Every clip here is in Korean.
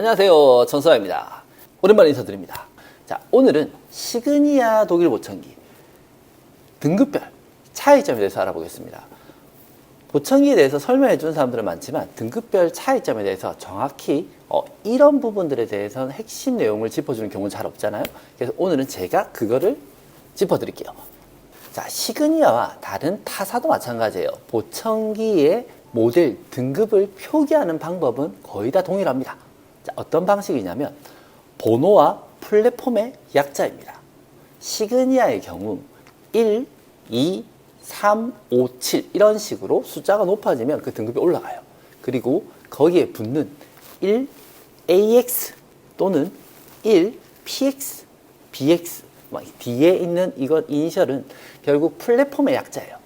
안녕하세요. 전서입니다. 오랜만에 인사드립니다. 자, 오늘은 시그니아 독일 보청기 등급별 차이점에 대해서 알아보겠습니다. 보청기에 대해서 설명해 주는 사람들은 많지만 등급별 차이점에 대해서 정확히 어, 이런 부분들에 대해서는 핵심 내용을 짚어주는 경우는 잘 없잖아요. 그래서 오늘은 제가 그거를 짚어 드릴게요. 자, 시그니아와 다른 타사도 마찬가지예요. 보청기의 모델 등급을 표기하는 방법은 거의 다 동일합니다. 자, 어떤 방식이냐면 번호와 플랫폼의 약자입니다. 시그니아의 경우 1, 2, 3, 5, 7 이런 식으로 숫자가 높아지면 그 등급이 올라가요. 그리고 거기에 붙는 1, AX 또는 1, PX, BX 막 뒤에 있는 이것 이니셜은 결국 플랫폼의 약자예요.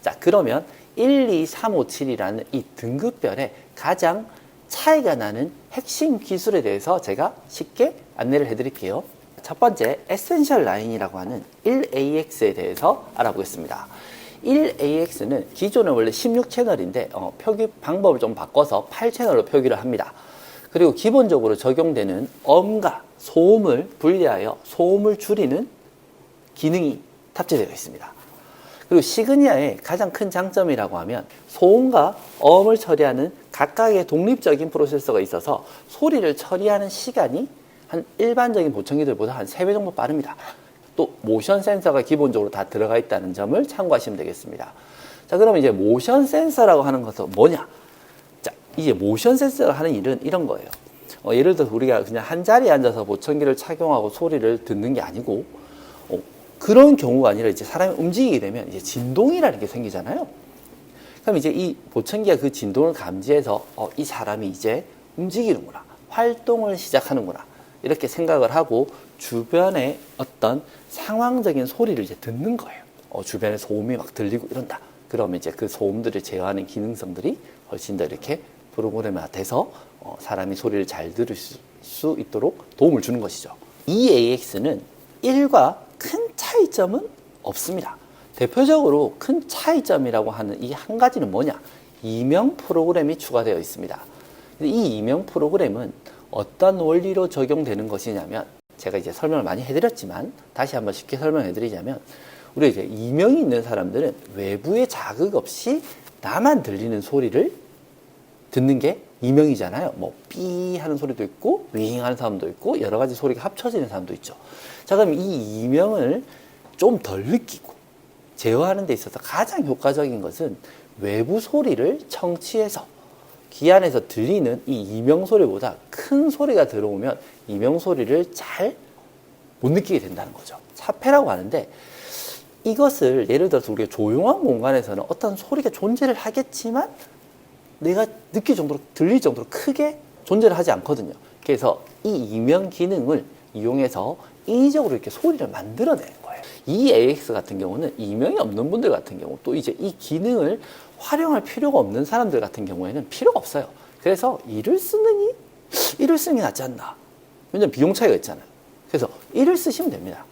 자, 그러면 1, 2, 3, 5, 7이라는 이 등급별에 가장 차이가 나는 핵심 기술에 대해서 제가 쉽게 안내를 해드릴게요. 첫 번째, 에센셜 라인이라고 하는 1AX에 대해서 알아보겠습니다. 1AX는 기존에 원래 16채널인데 어, 표기 방법을 좀 바꿔서 8채널로 표기를 합니다. 그리고 기본적으로 적용되는 엄과 소음을 분리하여 소음을 줄이는 기능이 탑재되어 있습니다. 그리고 시그니아의 가장 큰 장점이라고 하면 소음과 어음을 처리하는 각각의 독립적인 프로세서가 있어서 소리를 처리하는 시간이 한 일반적인 보청기들보다 한 3배 정도 빠릅니다. 또 모션 센서가 기본적으로 다 들어가 있다는 점을 참고하시면 되겠습니다. 자, 그러면 이제 모션 센서라고 하는 것은 뭐냐? 자, 이제 모션 센서가 하는 일은 이런 거예요. 어, 예를 들어서 우리가 그냥 한 자리에 앉아서 보청기를 착용하고 소리를 듣는 게 아니고 어, 그런 경우가 아니라 이제 사람이 움직이게 되면 이제 진동이라는 게 생기잖아요. 그럼 이제 이 보청기가 그 진동을 감지해서 어, 이 사람이 이제 움직이는구나, 활동을 시작하는구나 이렇게 생각을 하고 주변에 어떤 상황적인 소리를 이제 듣는 거예요. 어, 주변에 소음이 막 들리고 이런다. 그러면 이제 그 소음들을 제어하는 기능성들이 훨씬 더 이렇게 프로그램화 돼서 어, 사람이 소리를 잘 들을 수, 수 있도록 도움을 주는 것이죠. EAX는 1과 큰 차이점은 없습니다. 대표적으로 큰 차이점이라고 하는 이 한 가지는 뭐냐? 이명 프로그램이 추가되어 있습니다. 이 이명 프로그램은 어떤 원리로 적용되는 것이냐면 제가 이제 설명을 많이 해드렸지만 다시 한번 쉽게 설명해드리자면 우리 이제 이명이 있는 사람들은 외부의 자극 없이 나만 들리는 소리를 듣는 게 이명이잖아요. 뭐, 삐 하는 소리도 있고, 윙 하는 사람도 있고, 여러 가지 소리가 합쳐지는 사람도 있죠. 자, 그럼 이 이명을 좀 덜 느끼고, 제어하는 데 있어서 가장 효과적인 것은 외부 소리를 청취해서 귀 안에서 들리는 이 이명 소리보다 큰 소리가 들어오면 이명 소리를 잘 못 느끼게 된다는 거죠. 사패라고 하는데 이것을 예를 들어서 우리가 조용한 공간에서는 어떤 소리가 존재를 하겠지만 내가 느낄 정도로 들릴 정도로 크게 존재를 하지 않거든요. 그래서 이 이명 기능을 이용해서 인위적으로 이렇게 소리를 만들어내는 거예요. 이 AX 같은 경우는 이명이 없는 분들 같은 경우 또 이제 이 기능을 활용할 필요가 없는 사람들 같은 경우에는 필요가 없어요. 그래서 이를 쓰느니 이를 쓰는 게 낫지 않나. 왜냐면 비용 차이가 있잖아요. 그래서 이를 쓰시면 됩니다.